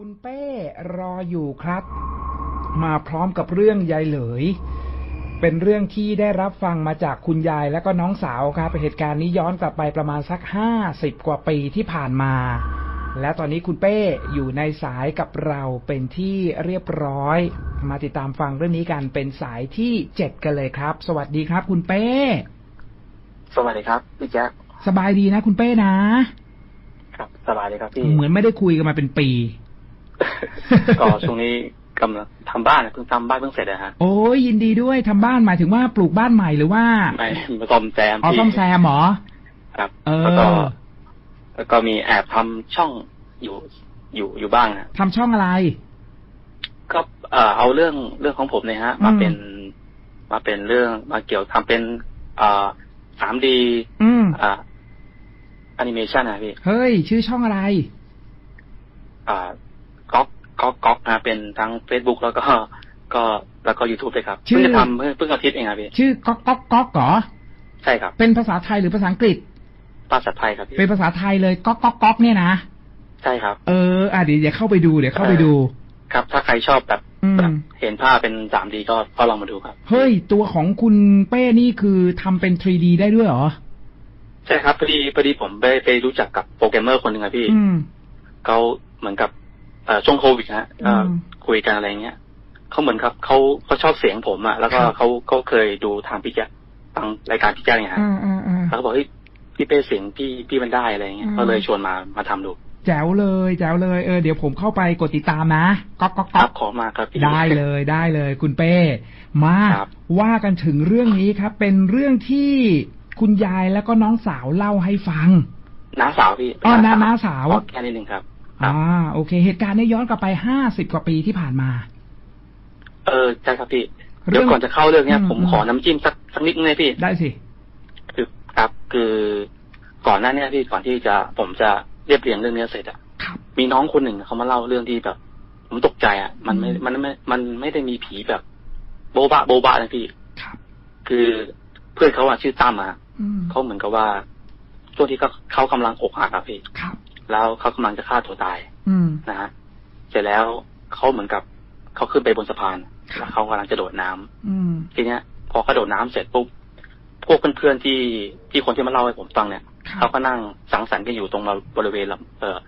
คุณเป้รออยู่ครับ มาพร้อมกับเรื่องยายเหลย เป็นเรื่องที่ได้รับฟังมาจากคุณยายและก็น้องสาวครับเหตุการณ์นี้ย้อนกลับไปประมาณสักห้าสิบกว่าปีที่ผ่านมา และตอนนี้คุณเป้อยู่ในสายกับเราเป็นที่เรียบร้อย มาติดตามฟังเรื่องนี้กันเป็นสายที่เจ็ดกันเลยครับ สวัสดีครับ คุณเป้ สวัสดีครับพี่แจ๊คสบายดีนะ คุณเป้นะครับสบายดีครับพี่เหมือนไม่ได้คุยกันมาเป็นปี ก็ช่วงนี้กำลังทำบ้านนะเพิ่งทำบ้านเพิ่งเสร็จนะฮะโอ้ยยินดีด้วยทำบ้านหมายถึงว่าปลูกบ้านใหม่หรือว่าไม่มาซ่อมแซมอ๋อพี่ซ่อมแซมเหรอครับเอแล้วก็อแล้วก็มีแอบทำช่องอยู่อยู่อยู่บ้างนะทำช่องอะไรก็เอ่อเอาเรื่องเรื่องของผมเนี่ยฮะ มาอืมเป็นมาเป็นเรื่องมาเกี่ยวทำเป็นเอ่อสามดีอืมอ่าแอนิเมชันนะพี่ เฮ้ย ชื่อช่องอะไร อ่า ก๊อกก๊อกก๊อกนะเป็นทั้ง Facebook แล้วก็ ก็แล้วก็ YouTube เลยครับชื่อเพิ่งจะทำเพิ่งเพิ่งอาทิตย์เองครับพี่ชื่อก๊อกก๊อกก๊อกเหรอใช่ครับ เป็นภาษาไทยหรือภาษาอังกฤษ ภาษาไทยครับพี่เป็นภาษาไทยเลยก๊อกก๊อกก๊อกเนี่ยนะใช่ครับ เอออะเดี๋ยวเดี๋ยวเข้าไปดูเดี๋ยวเข้าไปดู ครับ ถ้าใครชอบแบบอืมแบบเห็นภาพเป็นสามดีก็ก็ลองมาดูครับ เฮ้ย ตัวของคุณเป้นี่คือทำเป็น 3D ได้ด้วยเหรอ ใช่ครับพอดีพอดีผมไปไปรู้จักกับโปรแกรมเมอร์คนหนึ่งครับพี่อืมเขาเหมือนกับเอ่อ ช่วงโควิดฮะเอ่ออมคุยกันอะไรเงี้ยเขาเหมือนกับเขาเขาชอบเสียงผมอะแล้วก็ครับเขาเขาเคยดูทางพี่แจ๊คฟังรายการพี่แจ๊คเนี่ยฮะอ่าอ่าอ่าแล้วเขาบอกเฮ้ยพี่เป้เสียงพี่พี่มันได้อะไรเงี้ยอืมก็เลยชวนมามาทำดูแจ๋วเลยแจ๋วเลยเออเดี๋ยวผมเข้าไปกดติดตามนะก๊อกก๊อกคก๊รัอบกขอมาครับพี่ได้เลยได้เลย คุณเป้มาครับว่ากันถึงเรื่องนี้ครับ เป็นเรื่องที่คุณยายแล้วก็น้องสาวเล่าให้ฟังน้าสาวพี่อ๋อน้าน้าสาวขอแค่นิดนึงครับครับ อ่าโอเค เหตุการณ์เนี้ย้อนกลับไปห้าสิบกว่าปีที่ผ่านมา เออใช่ครับพี่เรื่เดี๋อยงวก่อนจะเข้าเรื่องเนี้ยอืมผมอืมขอน้ำจิ้มสักสักนิดนึงเลยพี่ ได้สิ คือครับคือก่อนหน้าเนี้พี่ก่อนที่จะผมจะเรียบเรียงเรื่องเนี้ยเสร็จอะครับมีน้องคนหนึ่งเขามาเล่าเรื่องที่แบบ ผมตกใจอะมันไม่อืมมันไม่มันไม่ได้มีผีแบบ โบบะโบบะนะพี่ครับคือเพื่อนเขาอะชื่อตั้มอะอืมเขาเหมือนกับว่าช่วงที่เขาเขากำลังอกหักอะพี่ครับ แล้วเขากำลังจะฆ่าตัวตาย อืมนะฮะเสร็จแล้วเขาเหมือนกับเขาขึ้นไปบนสะพานครับแล้วเขากำลังจะโดดน้ำอืมทีเนี้ย พอเขาโดดน้ำเสร็จปุ๊บพวกเพื่อนๆที่ที่คนที่มาเล่าให้ผมฟังเนี่ยครัเขาบก็นั่งสังสรรค์กันอยู่ตรงบริเวณลำเอ่อ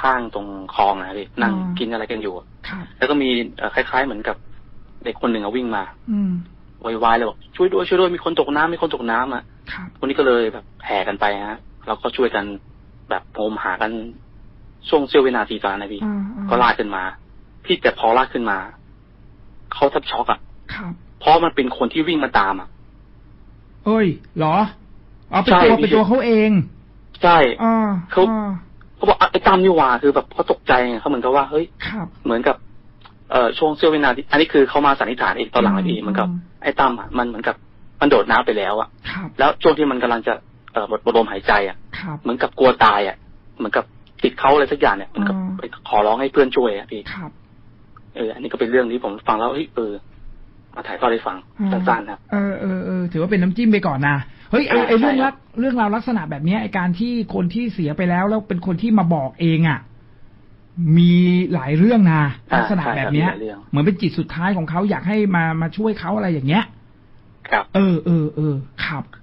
ข้างตรงคลองนะพี่นั่งอ่ากินอะไรกันอยู่ครับแล้วก็มีเอ่อคล้ายๆเหมือนกับเด็กคนหนึ่งอะวิ่งมา อืมโวยวายเลยบอกช่วยด้วยช่วยด้วยมีคนตกน้ำมีคนตกน้ำอะครับคนนี้ก็เลยแบบแห่กันไปฮะแล้วก็ช่วยกัน แบบงมหากันช่วงเสี้ยววินาทีตอนนั้นนะพี่อ่าอ่าก็ลากขึ้นมา พี่แต่พอลากขึ้นมาเขาแทับช็อกอะครับเพราะมันเป็นคนที่วิ่งมาตามอะเอ้ยเหรออ๋อเป็นใช่ตัวพี่เป็นตัวเขาเองใช่อ่าเขาอ่าเขาบอกอะไอ้ตามนี่หว่าคือแบบเขาตกใจไงเขาเหมือนกับว่าเฮ้ยครับเหมือนกับเอ่อช่วงเสี้ยววินาทีอันนี้คือเขามาสันนิษฐานเองตอนหลังนะพี่เหมือนกับอืมไอ้ตั้มอะมันเหมือนกับมันโดดน้ำไปแล้วอะครับแล้วช่วงที่มันกำลังจะเอ่อหมดลมหายใจอะ ครับ เหมือนกับกลัวตายอะ เหมือนกับติดเขาอะไรสักอย่างเนี่ยเหมือนกับอ่าไปขอร้องให้เพื่อนช่วยอะพี่ครับ เออ อันนี้ก็เป็นเรื่องที่ผมฟังแล้วเฮ้ยเออมาถ่ายทอดให้ฟังอืมสั้นๆครับเออเออเออถือว่าเป็นน้ำจิ้มไปก่อนนะเฮ้ยไอไอใช่เรื่องครัลับกเรื่องราวลักษณะแบบเนี้ยไอการที่คนที่เสียไปแล้วแล้วเป็นคนที่มาบอกเองอะมีหลายเรื่องนะอ่าลักษณะใช่แบครับบเนี้ยมีหลายเรื่องเหมือนเป็นจิตสุดท้ายของเขาอยากให้มามาช่วยเขาอะไรอย่างเงี้ย ครับ เออเออเออครับอะ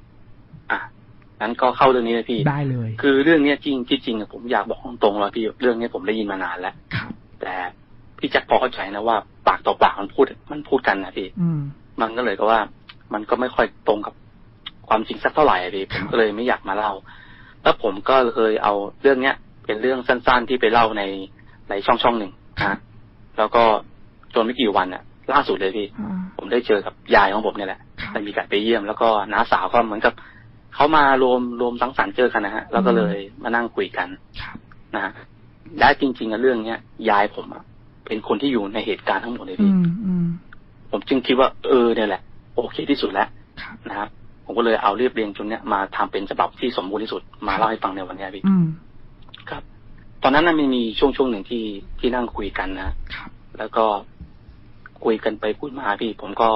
งั้นก็เข้าเรื่องนี้เลยพี่ ได้เลย คือเรื่องเนี้ยจริงที่จริงอะผมอยากบอกตรงๆว่าพี่เรื่องเนี้ยผมได้ยินมานานแล้วครับ แต่พี่แจ็คพอเข้าใจนะว่าปากต่อปากมันพูดมันพูดกันนะพี่อืมมันก็เลยก็ว่า มันก็ไม่ค่อยตรงกับความจริงสักเท่าไหร่อะพี่คผรับมก็เลยไม่อยากมาเล่า แล้วผมก็เคยเอาเรื่องเนี้ย เป็นเรื่องสั้นๆที่ไปเล่าในในช่องช่องหนึ่งนะแล้วก็จนไม่กี่วันอะล่าสุดเลยพี่อ่าผมได้เจอกับยายของผมเนี่ยแหละครับได้มีการไปเยี่ยมแล้วก็น้าสาวก็เหมือนกับ เขามารวมรวมสังสรรค์เจอกันนะฮะแล้วก็เลยมานั่งคุยกันครับนะฮะและจริง ๆอะเรื่องเนี้ยยายผมอะเป็นคนที่อยู่ในเหตุการณ์ทั้งหมดเลยอืพี่มอืมผมจึงคิดว่าเออเนี่ยแหละ โอเคที่สุดแล้วครับนะครับผมก็เลยเอาเรียบเรียงจนเนี้ยมาทำเป็นฉบับที่สมบูรณ์ที่สุดมาเล่าให้ฟังในวันเนี้ยพี่อืมครับ ตอนนั้นน่ะมันมีช่วงช่วงหนึ่งที่ที่นั่งคุยกันนะครับแล้วก็คุยกันไปคุยมาพี่ ผมก็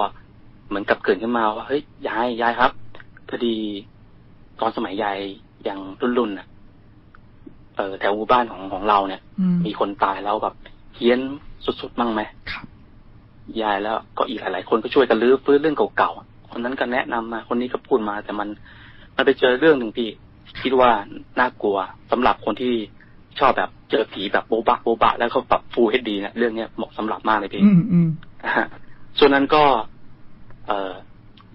เหมือนกับเกริดขึ้นมาว่าเฮ้ยยายยายครับพอดี ตอนสมัยยายยังรุ่นๆน่ะเออแถวหมู่บ้านของของเราเนี่ยอืมมีคนตายแล้วแบบพี้ยนสุดๆบ้างไหมครับยายแล้วก็อีกหลายๆคนก็ช่วยกันรื้อฟื้นเรื่องเก่าๆ คนนั้นก็แนะนำมา คนนี้ก็พูดมา แต่มัน มันไปเจอเรื่องหนึ่งที่ คิดว่าน่ากลัวสำหรับคนที่ชอบแบบเจอผีแบบโบบะโบบะ แล้วเขาปรับฟูลเฮดดีเนี่ยเรื่องเนี้ยเหมาะสำหรับมากเลยพี่อืมอืมนะฮะส่วนนั้นก็ เอ่อ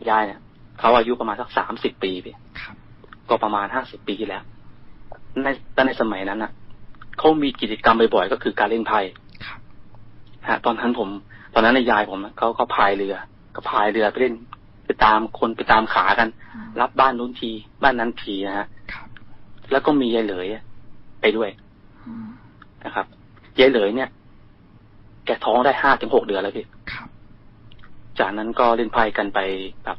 ยายเนี่ยเขาอายุประมาณสักสามสิบปีพี่ครับ ก็ประมาณห้าสิบปีที่แล้ว ในแต่ในสมัยนั้นน่ะเขามีกิจกรรมบ่อยๆก็คือการเล่นไพ่ครับฮะ ตอนนั้นผม ตอนนั้นในยายผมอะเขาก็พายเรือก็พายเรือไปเล่นไปตามคนไปตามขากัน รับบ้านนู้นที บ้านนั้นทีนะฮะครับแล้วก็มียายเหลยไปด้วยอืมนะครับยายเหลยเนี่ย แกท้องได้ห้าถึงหกเดือนแล้วพี่ครับจากนั้นก็เล่นไพ่กันไปแบบ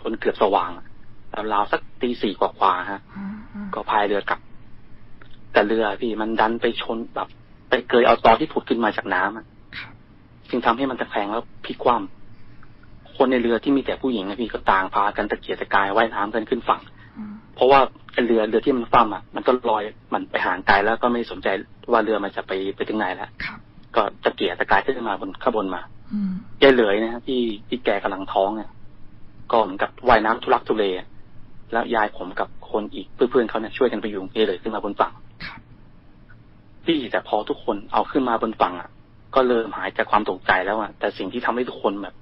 จนเกือบสว่าง ราวๆสักตีสี่กว่าๆฮะอืมอืมก็พายเรือกลับ แต่เรือพี่มันดันไปชนแบบ ไปเกยเอาตอที่ผุดขึ้นมาจากน้ำอะครับจึงทำให้มันตะแคงแล้วพลิกคว่ำคนในเรือที่มีแต่ผู้หญิงนะพี่ก็ต่างพากันตะเกียกตะกายว่ายน้ำกันขึ้นฝั่งอืมเพราะว่าไอ้เรือเรือที่มันคว่ำอะ มันก็ลอยมันไปห่างไกลแล้วก็ไม่สนใจว่าเรือมันจะไปไปถึงไหนแล้วครับก็ตะเกียกตะกายขึ้นมาบนข้างบนมาอืมยายเหลยนะฮะที่ที่แกกำลังท้องเนี่ยก็เหมือนกับว่ายน้ำทุลักทุเลอะ แล้วยายผมกับคนอีกเพื่อนๆเขาเนี่ยช่วยกันไปยุงยายเหลยขึ้นมาบนฝั่งครับพี่แต่พอทุกคนเอาขึ้นมาบนฝั่งอะ ก็เริ่มหายจากความตกใจแล้วอะ แต่สิ่งที่ทำให้ทุกคนแบบ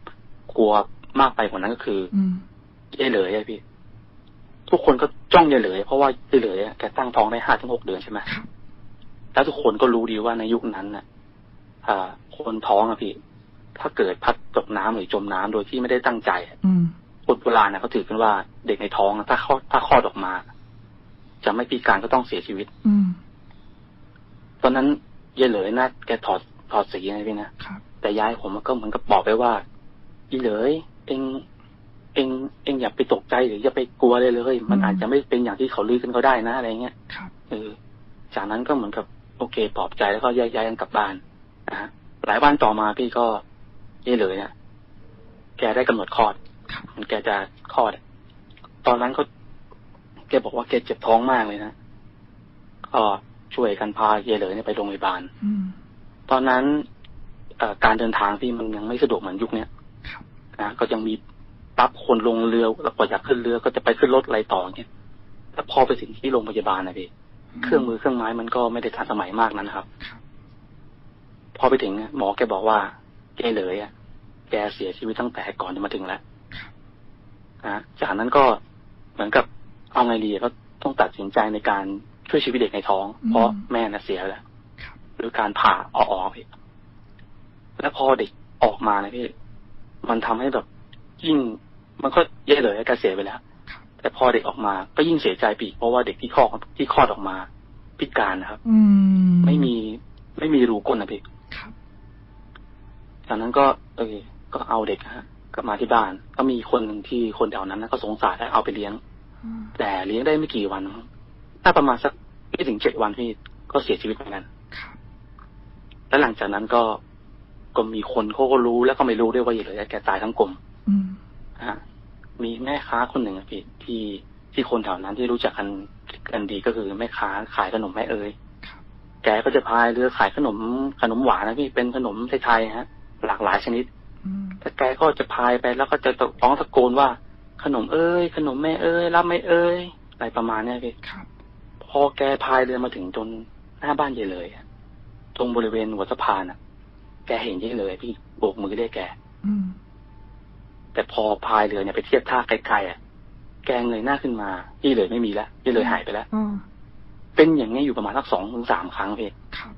กลัวมากไปกว่านั้นก็คืออืมยายเหลยอะพี่ ทุกคนก็จ้องยายเหลย เพราะว่ายายเหลยอะแกตั้งท้องได้ห้าถึงหกเดือนใช่ไหมครับแล้วทุกคนก็รู้ดีว่าในยุคนั้นน่ะอ่าคนท้องอะพี่ ถ้าเกิดพัดตกน้ำหรือจมน้ำโดยที่ไม่ได้ตั้งใจอะอืม คนโบราณนะเขาถือกันว่าเด็กในท้องอะถ้าคลอดถ้าคลอดออกมา จะไม่พิการก็ต้องเสียชีวิต อืมตอนนั้นยายเหลยนะแกถอดถอดสีนะพี่นะครับแต่ยายผมก็เหมือนกับบอกไปว่ายี่เหลยเองเองเองอย่าไปตกใจหรืออย่าไปกลัวเลยเลย มันอาจจะไม่เป็นอย่างที่เขาลือกันก็ได้นะอะไรเงี้ยครับเออจากนั้นก็เหมือนกับโอเคปลอบใจแล้วก็แยกย้ายกันกลับบ้านนะฮะหลายวันต่อมาพี่ก็ยายเหลยเนี่ยแกได้กำหนดคลอด ครับมันแกจะคลอดอะตอนนั้นก็แกบอกว่าแกเจ็บท้องมากเลยนะก็ช่วยกันพาเยายเหลยเนี่ยไปโรงพยาบาลอืมตอนนั้นเอ่อการเดินทางที่มันยังไม่สะดวกเหมือนยุคเนี้ยครับนะก็ยังมีปั๊บคนลงเรือแล้วกว่าจะขึ้นเรือก็จะไปขึ้นรถอะไรต่อเงี้ยแล้วพอไปถึงที่โรงพยาบาลนะพี่เครื่องมือเครื่องไม้มันก็ไม่ได้ทันสมัยมากนั้นนะครับครับ พอไปถึงอะหมอแกบอกว่าแกเลยอะแกเสียชีวิตตั้งแต่ก่อนจะมาถึงแล้ว นะจากนั้นก็เหมือนกับเอาไงดีก็ต้องตัดสินใจในการช่วยชีวิตเด็กในท้อง เพราะแม่น่ะเสียแล้วครับหรือการผ่าเอาออกพี่แล้วพอเด็กออกมานะพี่มันทำให้แบบยิ่งมันก็แย่เลยแกเสียไปแล้วครับแต่พอเด็กออกมาก็ยิ่งเสียใจปีกเพราะว่าเด็กที่คลอดที่คลอดออกมาพิการนะครับ อืมไม่มีไม่มีรูก้นนะพี่ครับจากนั้นก็ เออก็เอาเด็กนะฮะ กลับมาที่บ้าน ก็มีคนหนึ่งที่คนแถวนั้นนะก็สงสารแล้วเอาไปเลี้ยงอืมแต่เลี้ยงได้ไม่กี่วันมั้งถ้าประมาณสักไม่ถึงเจ็ดวันพี่ก็เสียชีวิตเหมือนกันครับแล้วหลังจากนั้นก็ก็มีคนเขาก็รู้แล้วก็ไม่รู้ด้วยว่าเหลือแกตายทั้งกลมอืมนะฮะมีแม่ค้าคนหนึ่งอะพี่ที่ที่คนแถวนั้นที่รู้จักกันกันดีก็คือแม่ค้าขายขนมแม่เอ๋ยครับแกก็จะพายเรือขายขนมขนมหวานนะพี่เป็นขนมไทยๆฮะ หลากหลายชนิดอืม แต่แกก็จะพายไปแล้วก็จะร้องตะโกนว่า ขนมเอ้ย ขนมแม่เอ้ยรับไม่เอ้ยอะไรประมาณเนี้ยพี่ครับ พอแกพายเรือมาถึงจนหน้าบ้านเยายเลยอะตรงบริเวณหัวสะพานอะ แกเห็นเยายเลย พี่โบกมือเรียกแกอืมแต่พอพายเรือเนี่ยไปเทียบท่าไกลๆอะแกเงยหน้าขึ้นมายี่เลยไม่มีแล้วยี่เลยหายไปแล้วอ่าเป็นอย่างนี้ยอยู่ประมาณสักสองถึงสามครั้งพี่ครับ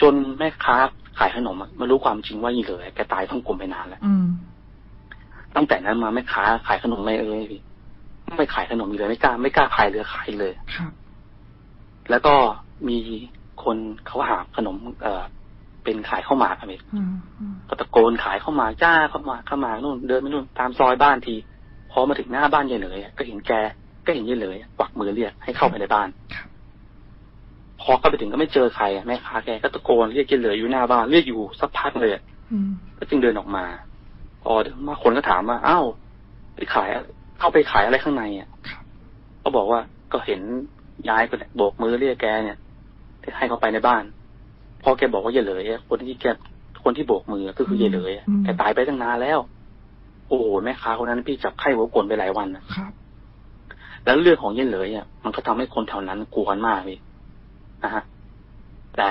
จนแม่ค้า ขายขนมอะมารู้ความจริงว่ายี่เลยแกตายท้องกลมไปนานแล้วอืมตั้งแต่นั้นมาแม่ค้าขายขนมไม่เอ้ยพี่ไม่ขายขนมอีกเลยไม่กล้าไม่กล้าพายเรือขายเลยครับแล้วก็มีคนเขาหาขนม เอ่อ เป็นขายข้าวหมากครับพี่อืมอืมก็ตะโกนขายข้าวหมากจ้าข้าวหมากข้าวหมากนู่นเดินไปนู่นตามซอยบ้านที พอมาถึงหน้าบ้านยายเหลยอะก็เห็นแกก็เห็นยายเหลยกวักมือเรียกให้เข้าไปในบ้านครับ พอเข้าไปถึงก็ไม่เจอใครอะแม่ค้าแกก็ตะโกนเรียกยายเหลยอยู่หน้าบ้านเรียกอยู่สักพักเลยอะอืมก็จึงเดินออกมาพอเดินมาคนก็ถามว่าอ้าวไปขายเข้าไปขายอะไรข้างในอะครับก็บอกว่าก็เห็นยายคนเนี่ยโบกมือเรียกแกเนี่ยให้เขาไปในบ้านพพอแกบอกว่าอย่าเลยอะคนที่แกคนที่โบกมือก็คืออย่าเลยอะอืมแกตายไปตั้งนานแล้ว โอ้โหแม่ค้าคนนั้นพี่จับไข้หัวโกนไปหลายวันนะครับแล้วเรื่องของเย่นเลยอะมันก็ทำให้คนแถวนั้นกลัวกันมากพี่ นะฮะแต่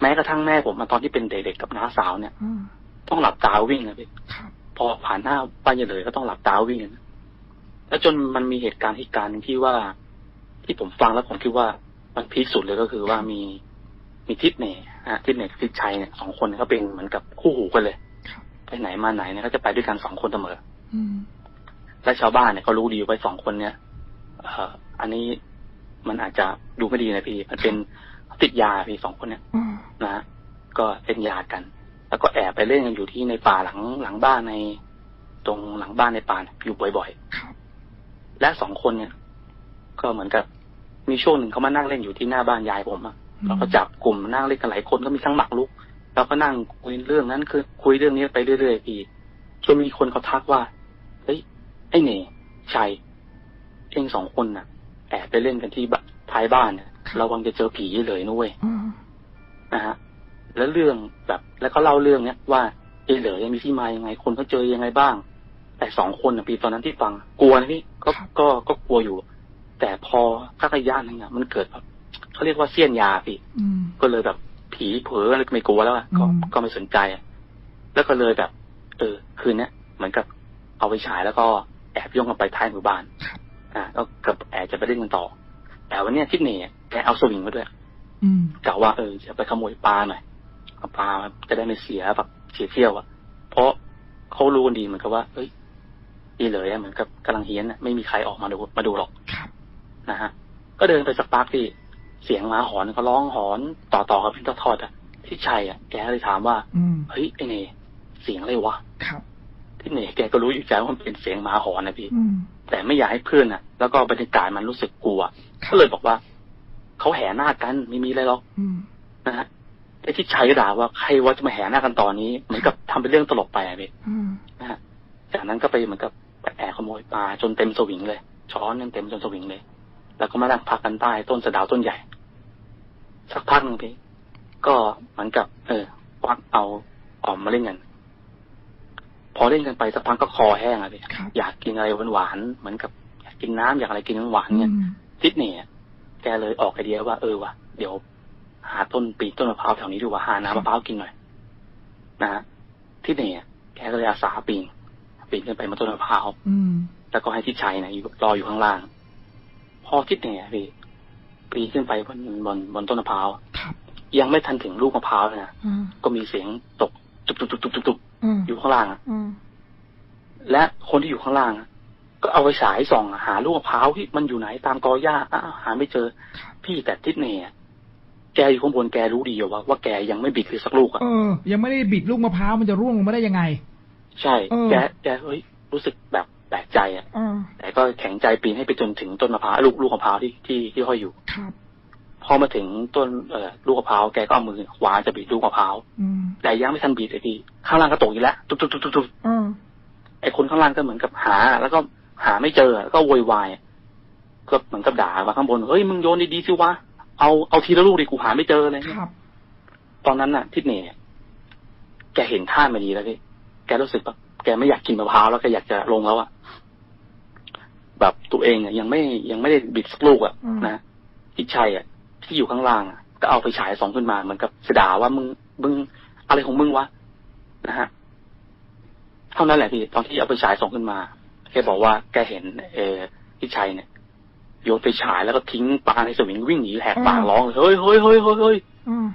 แม้กระทั่งแม่ผมมาตอนที่เป็นเด็กๆกับน้าสาวเนี่ยอืมต้องหลับตาวิ่งนะพี่ครับพอผ่านหน้าป้าเยนเลยก็ต้องหลับตาวิ่งนะแล้วจนมันมีเหตุการณ์เหตุการณ์หนึ่งที่ว่า ที่ผมฟังแล้วผมคิดว่ามันพีคสุดเลยก็คือว่ามีมีทิศเน่ฮะทิศเน่กับทิศชัยเนี่ยสองคนเนี่ยเขาเป็นเหมือนกับคู่หูกันเลยครับไปไหนมาไหนเนี่ยก็จะไปด้วยกันสองคนเสมออืมและชาวบ้านเนี่ยก็รู้ดีว่าสองคนเนี่ยเอ่ออันนี้ มันอาจจะดูไม่ดีนะพี่ มันเป็นติดยาพี่สองคนเนี่ยอ่านะฮะก็เป็นญาติกัน แล้วก็แอบไปเล่นกันอยู่ที่ในป่าหลังหลังบ้านใน ตรงหลังบ้านในป่าเนี่ยอยู่บ่อยครับๆและสองคนเนี่ย ก็เหมือนกับมีช่วงหนึ่งเขามานั่งเล่นอยู่ที่หน้าบ้านยายผมอะเราก็จับกลุ่มนั่งเล่นกันหลายคนก็มีทั้งหมักลุกเราก็นั่งคุยเรื่องนั้นคือ คุยเรื่องนี้ไปเรื่อยๆพี่จนมีคนเขาทักว่า เฮ้ย ไอ้เน่ชัยเองสองคนน่ะ แอบไปเล่นกันที่บท้ายบ้านเนี่ยระวังจะเจอผีเลยนุ้ยอ่านะฮะแล้วเรื่องแบบ แล้วก็เล่าเรื่องเนี้ยว่าเอเหลยมีที่มายังไง คนเขาเจอยังไงบ้าง แต่สองคนนะพี่ตอนนั้นที่ฟังกลัวนะพี่ก็ก็ก็กลัวอยู่ แต่พอสักระยะหนึงอะมันเกิดแบบเขาเรียกว่าเสี้ยนยาพี่อืมก็เลยแบบผีเผลออะไรก็ไม่กลัวแล้วอะก็อืมก็ไม่สนใจอะแล้วก็เลยแบบ เออ คืนเนี้ยเหมือนกับเอาไปฉายแล้วก็แอบย่องกันไปท้ายหมู่บ้านครับ อ่าก็กับแอบจะไปเล่นกันต่อ แต่วันเนี้ยทิศเน่ยแกเอาสวิงมาด้วยอืมกะว่าเออจะไปขโมยปลาหน่อยเอาปลาจะได้ไม่เสียแบบเสียเที่ยวอะเพราะเขารู้กันดีเหมือนกับว่า เอ้ยอีเหลยอะเหมือนกับกำลังเฮี้ยนอะไม่มีใครออกมาดูมาดูหรอกครับนะฮะ ก็เดินไปสักพักที่เสียงหมาหอนก็ร้องหอนต่อต่อๆกับพี่ทอดๆอะที่ชัยอะแกเลยถามว่าอืมเฮ้ยไอเนเสียงอะไรวะครับที่เนแกก็รู้อยู่ใจว่ามันเป็นเสียงหมาหอนนะพี่อืม แต่ไม่อยากให้เพื่อนอะแล้วก็บรรยากาศมันรู้สึกกลัวก็เลยบอกว่าเขาแห่หน้ากันไม่มีอะไรหรอกอืมนะฮะไอ้ที่ชัยก็ด่าว่าใครว่าจะมาแห่หน้ากันตอนนี้เหมือนกับทำเป็นเรื่องตลกไปอะพี่อืมนะฮะจากนั้นก็ไปเหมือนกับไปแอบขโมยปลาจนเต็มสวิงเลย ช้อนจนเต็มจนสวิงเลย แล้วก็มานั่งพักกันใต้ต้นสะเดาวต้นใหญ่ สักพักหนึ่งพี่ก็เหมือนกับ เออควักเอาออมมาเล่นกัน พอเล่นกันไปสักพักก็คอแห้งอะพี่ครับอยากกินอะไรหวานๆเหมือนกับอยากกินน้ำอยากอะไรกินหวานๆเนี่ยอืมทิศเนี่ยแกเลยออกไอเดียว่าเออวะเดี๋ยว หาต้นปีนต้นมะพร้าวแถวนี้ดีกว่าหาน้ำมะพร้าวกินหน่อย นะฮะทิศเนี่ยแกก็เลยอาสาปีนปีนขึ้นไปบนต้นมะพร้าวอืมแล้วก็ให้ทิศชัยเนี่ยอยู่รออยู่ข้างล่าง พอทิศเนี่ยพี่ปีนขึ้นไปบนบนบนต้นมะพร้าวครับยังไม่ทันถึงลูกมะพร้าวเลยนะอ่าก็มีเสียงตกตุบตุบตุบตุบตุบตุบ อืมอยู่ข้างล่างอะอืมและคนที่อยู่ข้างล่างอะก็เอาไปฉายส่องอะหาลูกมะพร้าวที่มันอยู่ไหนตามกอหญ้าอ้าวหาไม่เจอครับพี่แต่ทิศเนี่ยแกอยู่ข้างบนแกรู้ดีอยู่ว่าว่าแกยังไม่บิดเลยสักลูกอะเออยังไม่ได้บิดลูกมะพร้าวมันจะร่วงลงมาได้ยังไง ใช่เออแกแกเฮ้ยรู้สึกแบบแปลกใจอะอ่าแต่ก็แข็งใจปีนให้ไปจนถึงต้นมะพร้าวลูกลูกมะพร้าวที่ที่ที่ห้อยอยู่ครับ พอมาถึงต้นเอ่อลูกมะพร้าวแกก็เอามือขวาจะบีบลูกมะพร้าวอืมแต่ยังไม่ทันบีบเลยพี่ข้างล่างก็ตกอีกแล้วตุ๊บตุ๊บตุ๊บตุ๊บตุ๊บอ่าไอ้คนข้างล่างก็เหมือนกับหา แล้วก็หาไม่เจอแล้วก็โวยวายก็เหมือนกับด่ามาข้างบนเฮ้ยมึงโยนดีๆสิวะเอาเอาทีละลูกดิกูหาไม่เจออะไรคเงี้ยรับตอนนั้นน่ะทิศเน่แกเห็นท่าไม่ดีแล้วพี่แกรู้สึกแบบแกไม่อยากกินมะพร้าวแล้วแกอยากจะลงแล้วอะแบบตัวเองอะยังไม่ยังไม่ได้บิดสักลูกอะอืมนะทิศชัยอะ ที่อยู่ข้างล่างอะก็เอาไปฉายสองขึ้นมาเหมือนกับเสยด่าว่ามึงมึงอะไรของมึงวะนะฮะเท่านั้นแหละพี่ตอนที่เอาไปฉายส่งขึ้นมาแกบอกว่าแกเห็น เออทิศชัยเนี่ยโยนไปฉายแล้วก็ทิ้งปลาในสวิงวิ่งหนีแหกปากร้องเลยเฮ้ยเฮ้ยเฮ้ยเฮ้ยเฮ้ยอ่า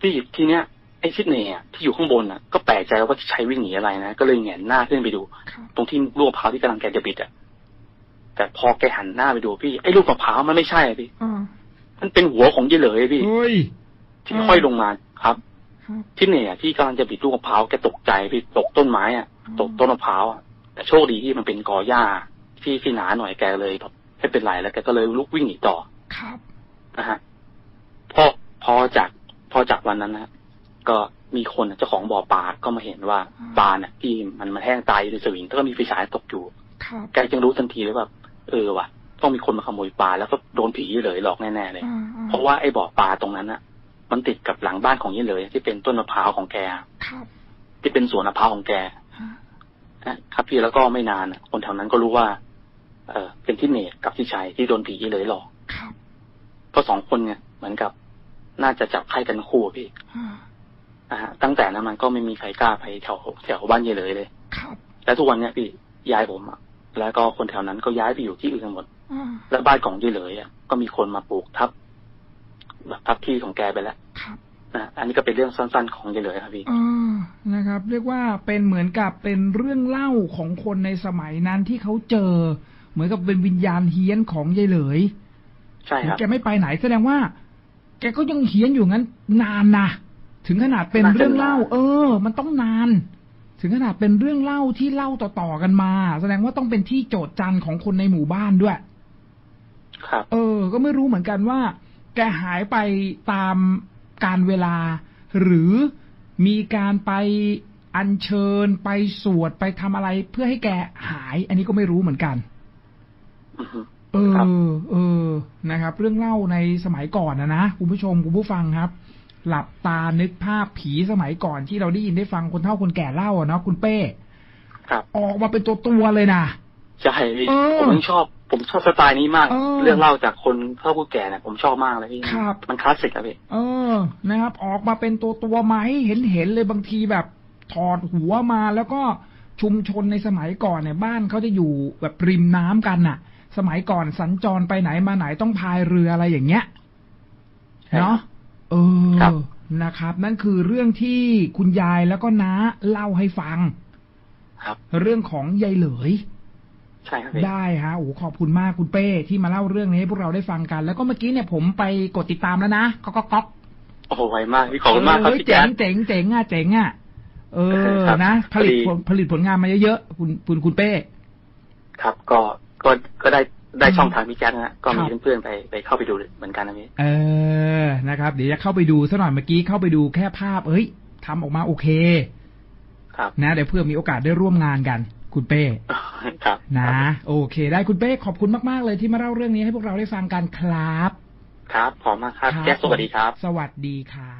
ที่ทีเนี้ยไอ้ซิดเนย์อะที่อยู่ข้างบนอะ ก็แปลกใจว่าใช้วิ่งหนีอะไรนะก็เลยแหงนหน้าขึ้นไปดูครับตรงที่ลูกมะพร้าวที่กำลังแกจะบิดอะแต่พอแกหันหน้าไปดูพี่ไอ้ลูกมะพร้าวมันไม่ใช่อะพี่อ่า มันเป็นหัวของเยเหลยพี่ เฮ้ย ที่ห้อยลงมาครับ ครับที่เนี่ยที่กำลังจะบิดลูกมะพร้าวแกตกใจพี่ตกต้นไม้อะ ตกต้นมะพร้าวอะแต่โชคดีที่มันเป็นกอหญ้าที่ที่หนาหน่อยแกเลยแบบไม่เป็นไรแล้วแกก็เลยลุกวิ่งหนีต่อครับ นะฮะพอพอจากพอจากวันนั้นนะก็มีคนเจ้าของบ่อปลาก็มาเห็นว่าอืมปลาเนี่ยที่มันมันแห้งตายอยู่ในสวิงแล้วก็มีไฟฉายตกอยู่ ครับ แกจึงรู้ทันทีเลยว่า เออว่ะ ต้องมีคนมาขโมยปลาแล้วก็โดนผีเลยหลอกแน่ๆเลยอ่าอ่าเพราะว่าไอ้บ่อปลาตรงนั้นน่ะมันติดกับหลังบ้านของยี่เลย ที่เป็นต้นมะพร้าวของแกครับที่เป็นสวนมะพร้าวของแกฮะนะครับพี่แล้วก็ไม่นานอะคนแถวนั้นก็รู้ว่า เออเป็นที่เนตกับที่ชัยที่โดนผียี่เลยหลอกครับเพราะสองคนเนี่ย เหมือนกับน่าจะจับไข้กันคู่อะพี่ฮะนะฮะตั้งแต่นั้นมันก็ไม่มีใครกล้าไปแถวแถวบ้านยี่เลยเลยครับแล้วทุกวันเนี้ยพี่ยายผมอะแล้วก็คนแถวนั้นก็ย้ายไปอยู่ที่อื่นกันหมดอ่า แล้วบ้านของยี่เลยอะก็มีคนมาปลูกทับแบบทับที่ของแกไปแล้วครับนะอันนี้ก็เป็นเรื่องสั้นๆของยี่เลยครับพี่อ่านะครับ เรียกว่าเป็นเหมือนกับเป็นเรื่องเล่าของคนในสมัยนั้นที่เขาเจอ เหมือนกับเป็นวิญญาณเฮี้ยนของยายเหลย ใช่ครับแกไม่ไปไหนแสดงว่า แกก็ยังเฮี้ยนอยู่งั้น นานนะถึงขนาดเป็นเรื่องเล่า เออ มันต้องนาน ถึงขนาดเป็นเรื่องเล่าที่เล่าต่อๆกันมา แสดงว่าต้องเป็นที่โจทย์จันของคนในหมู่บ้านด้วย ครับ เออ ก็ไม่รู้เหมือนกันว่า แกหายไปตามการเวลา หรือมีการไปอัญเชิญไปสวดไปทำอะไรเพื่อให้แกหาย อันนี้ก็ไม่รู้เหมือนกันอือฮึเออครับเออ นะครับ เรื่องเล่าในสมัยก่อนนะนะคุณผู้ชมคุณผู้ฟังครับ หลับตานึกภาพผีสมัยก่อนที่เราได้ยินได้ฟังคนเฒ่าคนแก่เล่าอะเนาะคุณเป้ ครับ ออกมาเป็นตัวตัวๆเลยนะใช่พี่เออผมยังชอบ ผมชอบสไตล์นี้มาก เออเรื่องเล่าจากคนเฒ่าผู้แก่เนี่ยผมชอบมากเลยพี่ครับ มันคลาสสิกอะพี่ เออ นะครับ ออกมาเป็นตัวตัวๆมาให้เห็นเห็นเลยบางทีแบบถอดหัวมาแล้วก็ชุมชนในสมัยก่อนเนี่ยบ้านเขาจะอยู่แบบริมน้ำกันน่ะ สมัยก่อนสัญจรไปไหนมาไหนต้องพายเรืออะไรอย่างเงี้ยใช่เนาะเอครัอบ นะครับ นั่นคือเรื่องที่คุณยายแล้วก็น้าเล่าให้ฟัง ครับ เรื่องของยายเหลย ใช่ครับพี่ได้ฮะโอ้โหขอบคุณมากคุณเป้ที่มาเล่าเรื่องนี้ให้พวกเราได้ฟังกัน แล้วก็เมื่อกี้เนี่ยผมไปกดติดตามแล้วนะก๊อกก๊อกก๊อกโอ้โหไวมากพี่ขอบคุณมากครับเออพี่เจ๋แจ๊งคเจ๋งเจ๋งอะเจ๋งอะเออครับนะผลิตพอดีผลผลิตผลงานมาเยอะๆคุณคุณคุณเป้ ครับก็ก็ก็ได้ได้อืมช่องทางพี่แจ๊คนะฮะก็มีครับเพื่อนๆไปไปเข้าไปดูเหมือนกันนะพี่เออนะครับ เดี๋ยวจะเข้าไปดูสักหน่อยเมื่อกี้เข้าไปดูแค่ภาพ เอ้ยทำออกมาโอเค ครับนะเดี๋ยวเพื่อมีโอกาสได้ร่วมงานกัน คุณเป้ครับนะครับโอเค ได้คุณเป้ขอบคุณมาก ๆ เลยที่มาเล่าเรื่องนี้ให้พวกเราได้ฟังกันครับ ครับขอบคุณมากครับแจ๊คสวัสดีครับ สวัสดีครับ